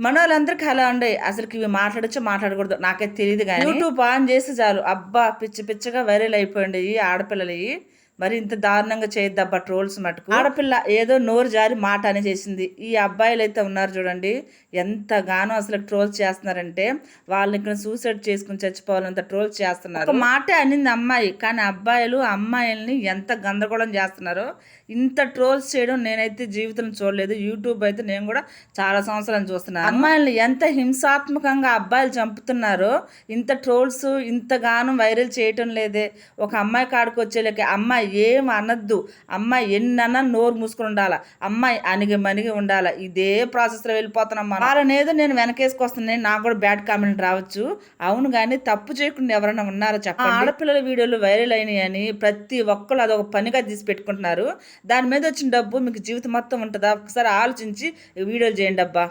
మన వాళ్ళందరికీ అలా ఉండే అసలుకి ఇవి మాట్లాడచ్చు మాట్లాడకూడదు. నాకైతే తెలియదు కానీ యూట్యూబ్ ఆన్ చేసి చాలు. అబ్బా పిచ్చి పిచ్చగా వైరల్ అయిపోయింది ఈ ఆడపిల్లలు మరి ఇంత దారుణంగా చేయొద్దబ్బా ట్రోల్స్ మటుకు. ఆడపిల్ల ఏదో నోరు జారి మాట అని చేసింది. ఈ అబ్బాయిలు అయితే ఉన్నారు చూడండి ఎంతగానో అసలు ట్రోల్స్ చేస్తున్నారంటే వాళ్ళని ఇక్కడ సూసైడ్ చేసుకుని చచ్చిపోవాలంత ట్రోల్స్ చేస్తున్నారు. ఒక మాటే అనింది అమ్మాయి కానీ అబ్బాయిలు అమ్మాయిల్ని ఎంత గందరగోళం చేస్తున్నారో. ఇంత ట్రోల్స్ చేయడం నేనైతే జీవితం చూడలేదు యూట్యూబ్ అయితే నేను కూడా చాలా సంవత్సరాలు చూస్తున్నాను. అమ్మాయిల్ని ఎంత హింసాత్మకంగా అబ్బాయిలు చంపుతున్నారో ఇంత ట్రోల్స్ ఇంతగానో వైరల్ చేయటం లేదే. ఒక అమ్మాయి కాడికి వచ్చేలకి అమ్మాయి ఏం అనద్దు అమ్మాయి ఎన్నన్నా నోరు మూసుకుని ఉండాలా. అమ్మాయి అనిగి మనిగి ఉండాలా. ఇదే ప్రాసెస్లో వెళ్ళిపోతున్నాం మనం నేను వెనకేసుకొస్తున్నాను నాకు కూడా బ్యాడ్ కామెంట్ రావచ్చు. అవును కానీ తప్పు చేయకుండా ఎవరైనా ఉన్నారో చెప్పండి? ఆడపిల్లల వీడియోలు వైరల్ అయినాయి అని ప్రతి ఒక్కరు అదొక పనిగా తీసి పెట్టుకుంటున్నారు. దాని మీద వచ్చిన డబ్బు మీకు జీవితం మొత్తం ఉంటుందా? ఒకసారి ఆలోచించి వీడియోలు చేయండి అబ్బా.